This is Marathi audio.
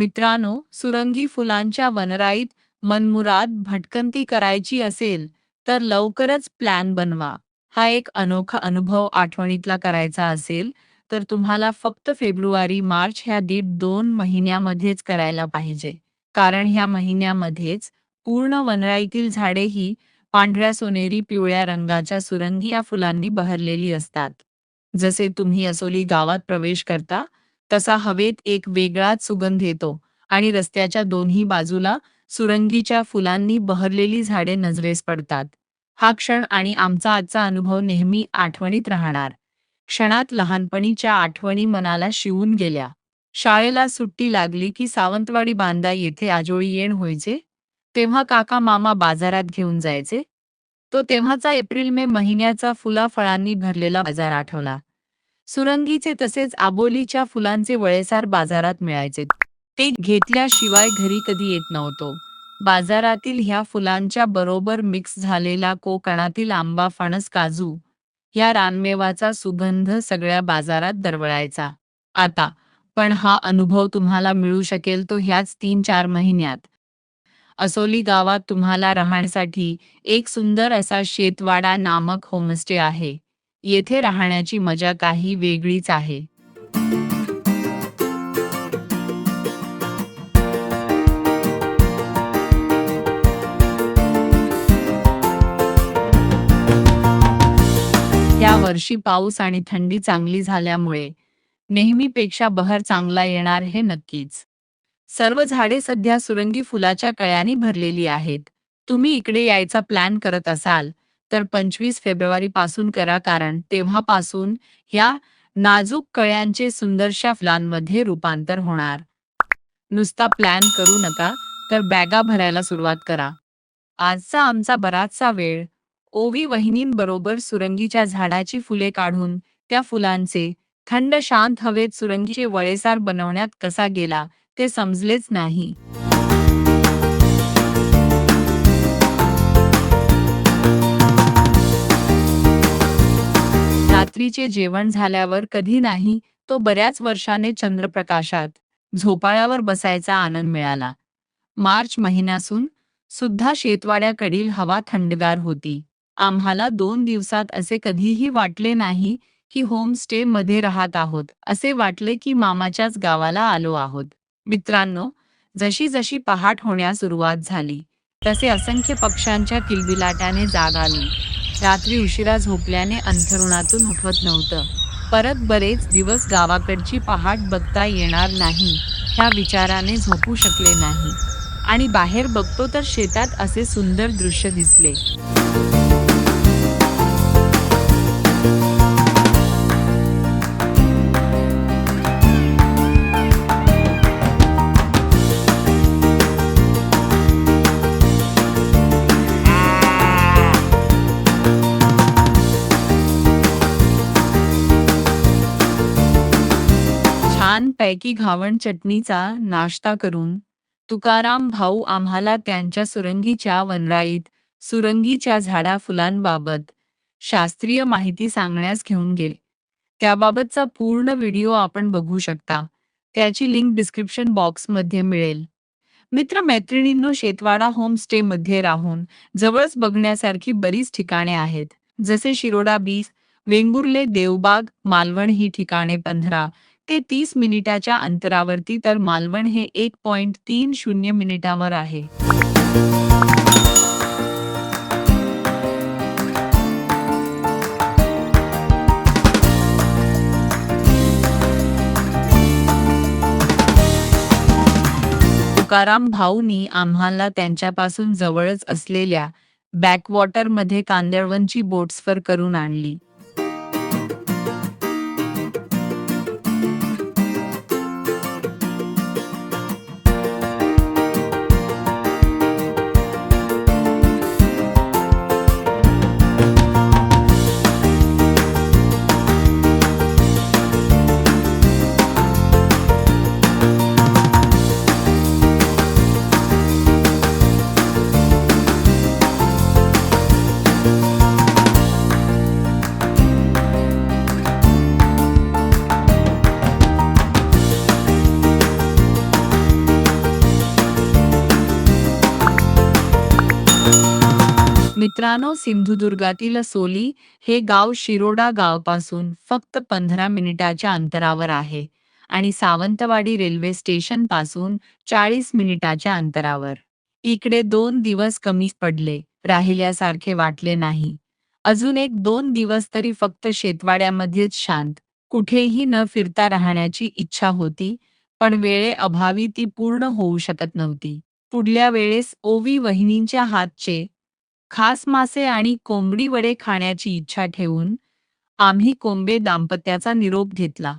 मित्रांनो सुरंगी फुलांच्या वनराईत मनमुराद भटकंती करायची असेल तर लवकरच प्लॅन बनवा. हा एक अनोखा अनुभव आठवणीतला करायचा असेल तर तुम्हाला फक्त फेब्रुवारी मार्च ह्या दीड दोन महिन्यामध्येच करायला पाहिजे. कारण ह्या महिन्यामध्येच पूर्ण वनराईतील झाडे ही पांढऱ्या सोनेरी पिवळ्या रंगाच्या सुरंगी या फुलांनी बहरलेली असतात. जसे तुम्ही असोली गावात प्रवेश करता तसा हवेत एक वेगळाच सुगंध येतो आणि रस्त्याच्या दोन्ही बाजूला सुरंगीच्या फुलांनी बहरलेली झाडे नजरेस पडतात. हा क्षण आणि आमचा आजचा अनुभव नेहमी आठवणीत राहणार. क्षणात लहानपणीच्या आठवणी मनाला शिवून गेल्या. शाळेला सुट्टी लागली की सावंतवाडी बांदा येथे आजोळी येण व्हायचे? तेव्हा काका मामा बाजारात घेऊन जायचे? तो तेव्हाचा एप्रिल मे महिन्याचा फुला फळांनी भरलेला बाजार आठवला. सुरंगीचे तसेच आबोलीच्या फुलांचे वळेसार बाजारात मिळायचे. ते घेतल्याशिवाय घरी कधी येत नव्हतो. बाजारातील ह्या फुलांच्या बरोबर मिक्स झालेला कोकणातील आंबा फणस काजू ह्या रानमेवाचा सुगंध सगळ्या बाजारात दरवळायचा. आता पण हा अनुभव तुम्हाला मिळू शकेल तो ह्याच तीन चार महिन्यात. असोली गावात तुम्हाला राहण्यासाठी एक सुंदर असा शेतवाडा नामक होमस्टे आहे. येथे राहण्याची मजा काही वेगळीच आहे. या वर्षी पाऊस आणि थंडी चांगली झाल्यामुळे नेहमीपेक्षा बहर चांगला येणार हे नक्कीच. सर्व झाडे सध्या सुरंगी फुलाच्या कळ्यांनी भरलेली आहेत. तुम्ही इकडे यायचा प्लॅन करत असाल तर पंचवीस फेब्रुवारी पासून करा कारण तेव्हापासून ह्या नाजूक कळ्यांचे सुंदरशा फुलांमध्ये रूपांतर होणार. नुसता प्लॅन करू नका तर बॅगा भरायला सुरुवात करा. आजचा आमचा बराचसा वेळ. ओवी वहिनींबरोबर सुरंगीच्या झाडाची फुले काढून त्या फुलांचे थंड शांत हवेत सुरंगीचे वळेसार बनवण्यात कसा गेला ते समजलेच नाही. रात्रीचे जेवण झाल्यावर कधी नाही तो बऱ्याच वर्षाने चंद्रप्रकाशात झोपाळ्यावर बसायचा आनंद मिळाला. मार्च महिन्यासून सुद्धा शेतवाड्याकडील हवा थंडगार होती. आम्हाला दोन दिवसात असे कधीही वाटले नाही की होमस्टे मध्ये राहत आहोत असे वाटले की मामाच्याच गावाला आलो आहोत. मित्रांनो जशी जशी पहाट होण्यास सुरुवात झाली तसे असंख्य पक्ष्यांच्या किलबिलाट्याने जाग आली. रात्री उशिरा झोपल्याने अंथरुणातून उठवत नव्हतं. परत बरेच दिवस गावाकडची पहाट बघता येणार नाही ह्या विचाराने झोपू शकले नाही. आणि बाहेर बघतो तर शेतात असे सुंदर दृश्य दिसले. छानपैकी घावण चटणीचा नाश्ता करून तुकाराम भाऊ आम्हाला त्यांच्या सुरंगीच्या वनराईत सुरंगीच्या झाडा फुलांबाबत शास्त्रीय माहिती सांगण्यास घेऊन गेले. त्याबाबतचा पूर्ण व्हिडिओ आपण बघू शकता. त्याची लिंक डिस्क्रिप्शन बॉक्समध्ये मिळेल. मित्र मैत्रिणींनो शेतवाडा होमस्टे मध्ये राहून जवळच बघण्यासारखी बरीच ठिकाणे आहेत. जसे शिरोडा बीच वेंगुर्ले देवबाग मालवण ही ठिकाणे पंधरा ते तीस मिनिटाच्या अंतरावरती तर मालवण हे एक पॉइंट तीन शून्य मिनिटावर आहे. तुकाराम भाऊनी आम्हाला त्यांच्यापासून जवळच असलेल्या बॅकवॉटरमध्ये कांदळवनची बोट्सफर करून आणली. मित्रांनो सिंधुदुर्गातील सोली हे गाव शिरोडा गावापासून फक्त पंधरा मिनिटाच्या अंतरावर आहे आणि सावंतवाडी रेल्वे स्टेशनपासून चाळीस मिनिटाच्या अंतरावर. इकडे दोन दिवस कमी पडले राहिल्यासारखे वाटले नाही. अजून एक दोन दिवस तरी फक्त शेतवाड्यामध्येच शांत कुठेही न फिरता राहण्याची इच्छा होती पण वेळेअभावी ती पूर्ण होऊ शकत नव्हती. पुढल्या वेळेस ओवी वहिनींच्या हातचे खास मासे आणि कोंबडी वडे खाण्याची इच्छा ठेवून आम्ही कोंबे दाम्पत्याचा निरोप घेतला.